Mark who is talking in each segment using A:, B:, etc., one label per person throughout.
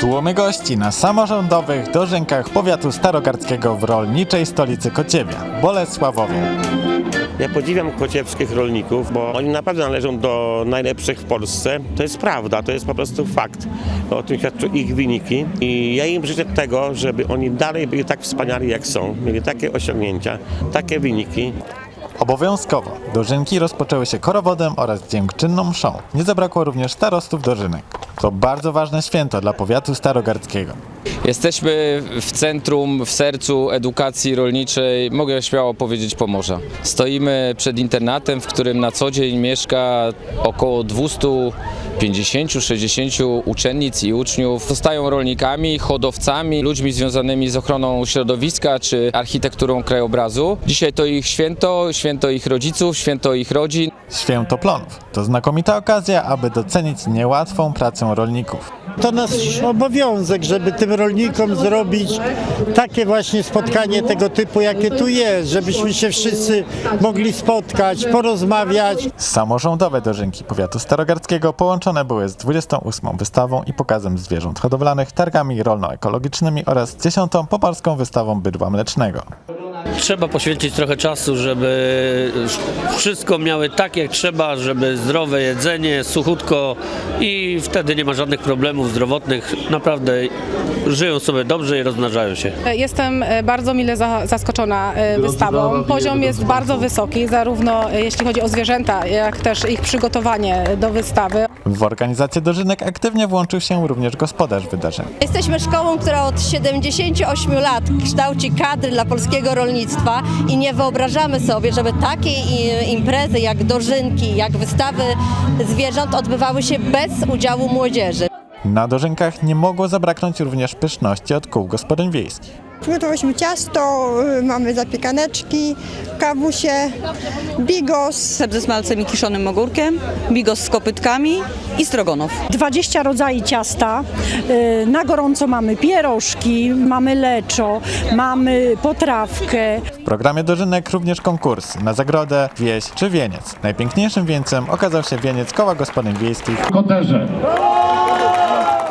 A: Tłumy gości na samorządowych dożynkach powiatu starogardzkiego w rolniczej stolicy Kociewia, Bolesławowie.
B: Ja podziwiam kociewskich rolników, bo oni naprawdę należą do najlepszych w Polsce. To jest prawda, to jest po prostu fakt. O tym świadczą ich wyniki i ja im życzę tego, żeby oni dalej byli tak wspaniali jak są, mieli takie osiągnięcia, takie wyniki.
A: Obowiązkowo dożynki rozpoczęły się korowodem oraz dziękczynną mszą. Nie zabrakło również starostów dożynek. To bardzo ważne święto dla powiatu starogardzkiego.
C: Jesteśmy w centrum, w sercu edukacji rolniczej, mogę śmiało powiedzieć Pomorza. Stoimy przed internatem, w którym na co dzień mieszka około 250-60 uczennic i uczniów. Zostają rolnikami, hodowcami, ludźmi związanymi z ochroną środowiska czy architekturą krajobrazu. Dzisiaj to ich święto, święto ich rodziców, święto ich rodzin.
A: Święto plonów to znakomita okazja, aby docenić niełatwą pracę rolników.
D: To nasz obowiązek, żeby tym rolnikom zrobić takie właśnie spotkanie tego typu, jakie tu jest, żebyśmy się wszyscy mogli spotkać, porozmawiać.
A: Samorządowe dożynki powiatu starogardzkiego połączone były z 28 wystawą i pokazem zwierząt hodowlanych, targami rolno-ekologicznymi oraz 10 poparską wystawą bydła mlecznego.
E: Trzeba poświęcić trochę czasu, żeby wszystko miały tak jak trzeba, żeby zdrowe jedzenie, suchutko i wtedy nie ma żadnych problemów zdrowotnych. Naprawdę żyją sobie dobrze i rozmnażają się.
F: Jestem e, bardzo mile za- zaskoczona e, wystawą. Poziom jest bardzo wysoki, zarówno e, jeśli chodzi o zwierzęta, jak też ich przygotowanie do wystawy.
A: W organizację dożynek aktywnie włączył się również gospodarz wydarzeń.
G: Jesteśmy szkołą, która od 78 lat kształci kadry dla polskiego rolnictwa i nie wyobrażamy sobie, żeby takie imprezy jak dożynki, jak wystawy zwierząt odbywały się bez udziału młodzieży.
A: Na dożynkach nie mogło zabraknąć również pyszności od kół gospodyń wiejskich.
H: Przygotowałyśmy ciasto, y, mamy zapiekaneczki, kawusie, bigos.
I: Chleb ze smalcem i kiszonym ogórkiem, bigos z kopytkami i strogonów.
J: 20 rodzajów ciasta. Y, Na gorąco mamy pierożki, mamy leczo, mamy potrawkę.
A: W programie dożynek również konkursy na zagrodę, wieś czy wieniec. Najpiękniejszym wieńcem okazał się wieniec koła gospodyń wiejskich
K: Koterze.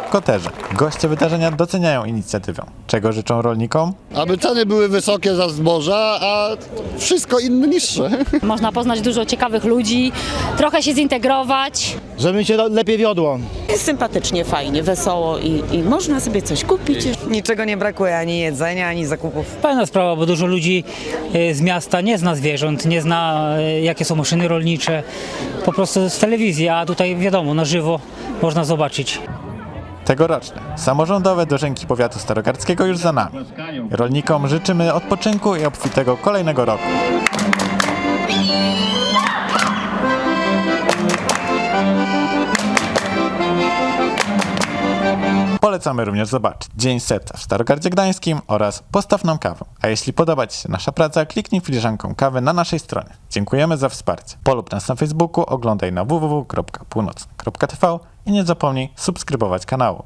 A: Koterze. Goście wydarzenia doceniają inicjatywę. Czego życzą rolnikom?
K: Aby ceny były wysokie za zboża, a wszystko inne niższe.
L: Można poznać dużo ciekawych ludzi, trochę się zintegrować.
D: Żeby się lepiej wiodło.
I: Jest sympatycznie, fajnie, wesoło i, i można sobie coś kupić.
H: Niczego nie brakuje, ani jedzenia, ani zakupów.
J: Fajna sprawa, bo dużo ludzi y, z miasta nie zna zwierząt, nie zna y, jakie są maszyny rolnicze. Po prostu z telewizji, a tutaj wiadomo, na żywo można zobaczyć.
A: Tegoroczne samorządowe dożynki powiatu starogardzkiego już za nami. Rolnikom życzymy odpoczynku i obfitego kolejnego roku. Polecamy również zobaczyć Dzień Serca w Starogardzie Gdańskim oraz Postaw nam kawę. A jeśli podoba Ci się nasza praca, kliknij filiżanką kawy na naszej stronie. Dziękujemy za wsparcie. Polub nas na Facebooku, oglądaj na www.północ.tv i nie zapomnij subskrybować kanału.